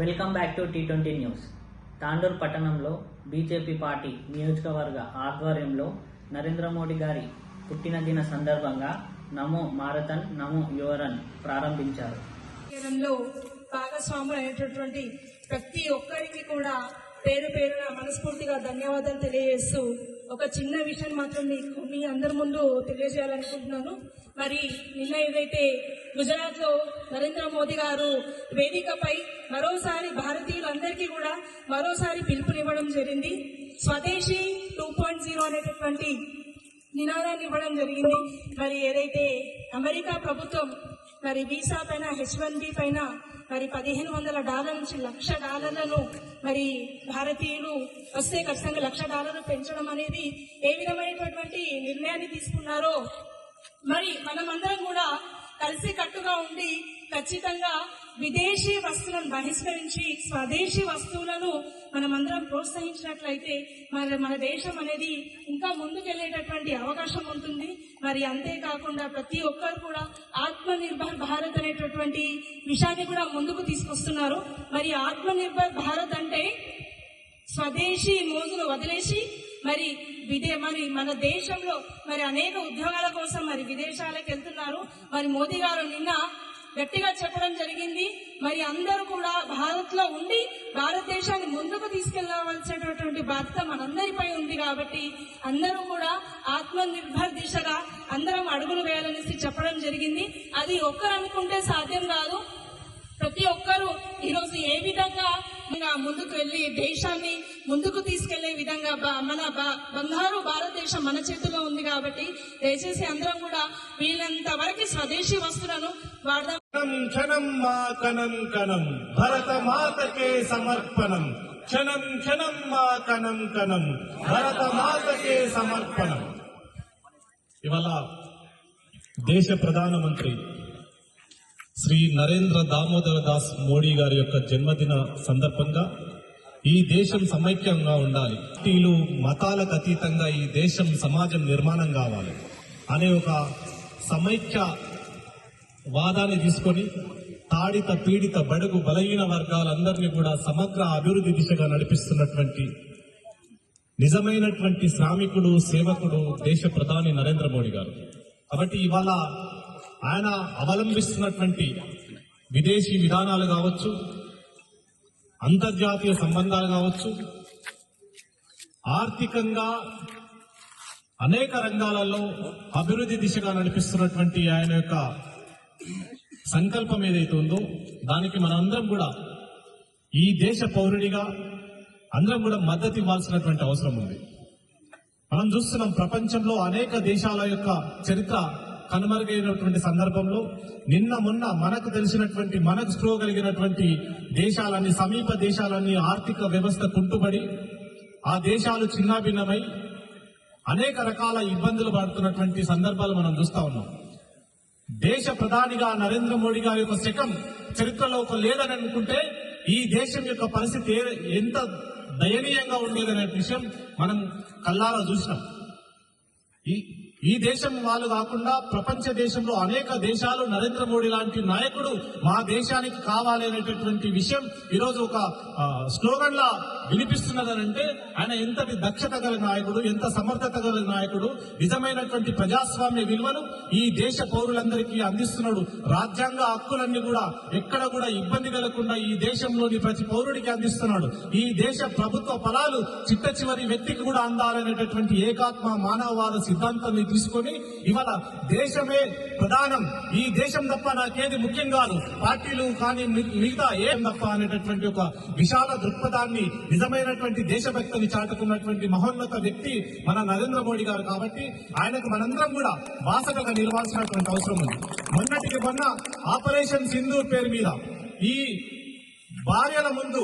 Welcome back to T twenty news. Tandur పట్టణంలో BJP party నియోజకవర్గ ఆధ్వర్యంలో నరేంద్ర మోడీ గారి పుట్టినదిన సందర్భంగా నమో మారథన్ నమో యువరన్ ప్రారంభించారు. భాగస్వాములైనటువంటి ప్రతి ఒక్కరికి కూడా పేరు పేరున మనస్ఫూర్తిగా ధన్యవాదాలు తెలియజేస్తూ ఒక చిన్న విషయం మాత్రం మీకు మీ అందరి ముందు తెలియజేయాలనుకుంటున్నాను. మరి నిన్న ఏదైతే గుజరాత్లో నరేంద్ర మోదీ గారు వేదికపై మరోసారి భారతీయులందరికీ కూడా మరోసారి పిలుపునివ్వడం జరిగింది. స్వదేశీ టూ పాయింట్ జీరో అనేటటువంటి నినాదాన్ని ఇవ్వడం జరిగింది. మరి ఏదైతే అమెరికా ప్రభుత్వం మరి వీసా పైన హెచ్ వన్ బి పైన మరి పదిహేను వందల డాలర్ నుంచి లక్ష డాలర్లను మరి భారతీయులు వస్తే ఖచ్చితంగా లక్ష డాలర్లు పెంచడం అనేది ఏ విధమైనటువంటి నిర్ణయాన్ని తీసుకున్నారో మరి మనమందరం కూడా కలిసి కట్టుగా ఉండి ఖచ్చితంగా విదేశీ వస్తువులను బహిష్కరించి స్వదేశీ వస్తువులను మనమందరం ప్రోత్సహించినట్లయితే మరి మన దేశం అనేది ఇంకా ముందుకెళ్ళేటటువంటి అవకాశం ఉంటుంది. మరి అంతేకాకుండా ప్రతి ఒక్కరు కూడా ఆత్మ నిర్భర్ భారత్ అనేటటువంటి విషయాన్ని కూడా ముందుకు తీసుకొస్తున్నారు. మరి ఆత్మ నిర్భర్ భారత్ అంటే స్వదేశీ మోజును వదిలేసి మరి విదే మరి మన దేశంలో మరి అనేక ఉద్యోగాల కోసం మరి విదేశాలకు వెళ్తున్నారు. మరి మోదీ గారు నిన్న గట్టిగా చెప్పడం జరిగింది. మరి అందరూ కూడా భారత్లో ఉండి భారతదేశాన్ని ముందుకు తీసుకెళ్ళవలసినటువంటి బాధ్యత మనందరిపై ఉంది కాబట్టి అందరూ కూడా ఆత్మ నిర్భర్ దిశగా అందరం అడుగులు వేయాలనేసి చెప్పడం జరిగింది. అది ఒక్కరు అనుకుంటే సాధ్యం కాదు. ఈరోజు ఏ విధంగా మన ముందుకు వెళ్ళి దేశాన్ని ముందుకు తీసుకెళ్ళే విధంగా మన బంగారు భారతదేశం మన చేతిలో ఉంది కాబట్టి దయచేసి అందరం కూడా వీళ్ళంత వరకు స్వదేశీ వస్తువులను వాడదాం. క్షణం క్షణం మా కణం కణం. భరత మాతకే సమర్పణం. క్షణం క్షణం మా కణం కణం. భరత మాతకే సమర్పణం. ఇవాళ దేశ ప్రధానమంత్రి శ్రీ నరేంద్ర దామోదర దాస్ మోడీ గారి యొక్క జన్మదిన సందర్భంగా ఈ దేశం సమైక్యంగా ఉండాలి. పార్టీలు మతాలకు అతీతంగా ఈ దేశం సమాజం నిర్మాణం కావాలి అనే ఒక సమైక్య వాదాన్ని తీసుకొని తాడిత పీడిత బడుగు బలహీన వర్గాలందరినీ కూడా సమగ్ర అభివృద్ధి దిశగా నడిపిస్తున్నటువంటి నిజమైనటువంటి శ్రామికుడు సేవకుడు దేశ ప్రధాని నరేంద్ర మోడీ గారు. కాబట్టి ఇవాళ ఆయన అవలంబిస్తున్నటువంటి విదేశీ విధానాలు కావచ్చు అంతర్జాతీయ సంబంధాలు కావచ్చు ఆర్థికంగా అనేక రంగాలలో అభివృద్ధి దిశగా నడిపిస్తున్నటువంటి ఆయన యొక్క సంకల్పం ఏదైతే ఉందో దానికి మనందరం కూడా ఈ దేశ పౌరుడిగా అందరం కూడా మద్దతు ఇవ్వాల్సినటువంటి అవసరం ఉంది. మనం చూస్తున్నాం ప్రపంచంలో అనేక దేశాల యొక్క చరిత్ర కనుమరుగైనటువంటి సందర్భంలో నిన్న మొన్న మనకు తెలిసినటువంటి మనకు స్పృహ కలిగినటువంటి దేశాలన్నీ సమీప దేశాలన్నీ ఆర్థిక వ్యవస్థ కుంటుబడి ఆ దేశాలు చిన్నాభిన్నమై అనేక రకాల ఇబ్బందులు పడుతున్నటువంటి సందర్భాలు మనం చూస్తా ఉన్నాం. దేశ ప్రధానిగా నరేంద్ర మోడీ గారి యొక్క శకం చరిత్రలో ఒక లేదని అనుకుంటే ఈ దేశం యొక్క పరిస్థితి ఎంత దయనీయంగా ఉండేదనే విషయం మనం కల్లారా చూసినాం. ఈ ఈ దేశం వాళ్ళు కాకుండా ప్రపంచ దేశంలో అనేక దేశాలు నరేంద్ర మోడీ లాంటి నాయకుడు మా దేశానికి కావాలి అనేటటువంటి విషయం ఈరోజు ఒక స్లోగన్ లా వినిపిస్తున్నదనంటే ఆయన ఎంత దక్షత గల నాయకుడు ఎంత సమర్థత గల నాయకుడు నిజమైనటువంటి ప్రజాస్వామ్య విలువలు ఈ దేశ పౌరులందరికీ అందిస్తున్నాడు. రాజ్యాంగ హక్కులన్నీ కూడా ఎక్కడ కూడా ఇబ్బంది కలగకుండా ఈ దేశంలోని ప్రతి పౌరుడికి అందిస్తున్నాడు. ఈ దేశ ప్రభుత్వ ఫలాలు చిట్ట చివరి వ్యక్తికి కూడా అందాలనేటటువంటి ఏకాత్మ మానవవాద సిద్ధాంతాన్ని తీసుకొని ఇవాళ దేశమే ప్రధానం. ఈ దేశం తప్ప నాకేది ముఖ్యం కాదు. పార్టీలు కానీ మిగతా ఏం తప్ప అనేటటువంటి ఒక విశాల దృక్పథాన్ని నిజమైనటువంటి దేశభక్తిని చాటుకున్నటువంటి మహోన్నత వ్యక్తి మన నరేంద్ర మోడీ గారు కాబట్టి ఆయనకు మనందరం కూడా బాసటగా నిలవాల్సినటువంటి అవసరం ఉంది. మొన్నటికి మొన్న ఆపరేషన్ సింధూర్ పేరు మీద ఈ భార్యల ముందు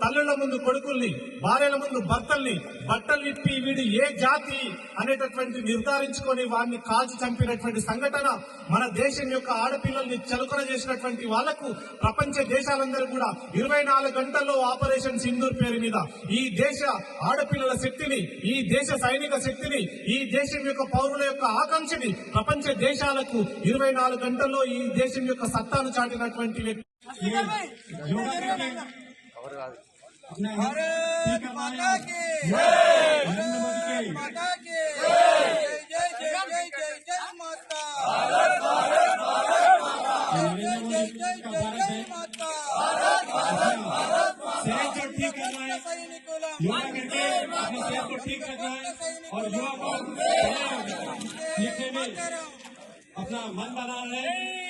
తల్లుల ముందు కొడుకుల్ని భార్యల ముందు భర్తల్ని బట్టలు ఇప్పి వీడు ఏ జాతి అనేటటువంటి నిర్ధారించుకొని వాడిని కాల్చి చంపినటువంటి సంఘటన మన దేశం యొక్క ఆడపిల్లల్ని చలుకన చేసినటువంటి వాళ్ళకు ప్రపంచ దేశాలందరూ కూడా ఇరవై నాలుగు గంటల్లో ఆపరేషన్ సింధూర్ పేరు మీద ఈ దేశ ఆడపిల్లల శక్తిని ఈ దేశ సైనిక శక్తిని ఈ దేశం యొక్క పౌరుల యొక్క ఆకాంక్షని ప్రపంచ దేశాలకు ఇరవై నాలుగు గంటల్లో ఈ దేశం యొక్క సత్తాను చాటినటువంటి వ్యక్తి. ठीक भारत माता की। नरेंद्र माता की। जय जय जय जय जय जय माता। नरेंद्र जय मोदी जय का जय भारत जय माता। को ठीक करना है। योगा करके अपनी सेहत को ठीक रखना है। और युवा को लिखने में अपना मन बना रहे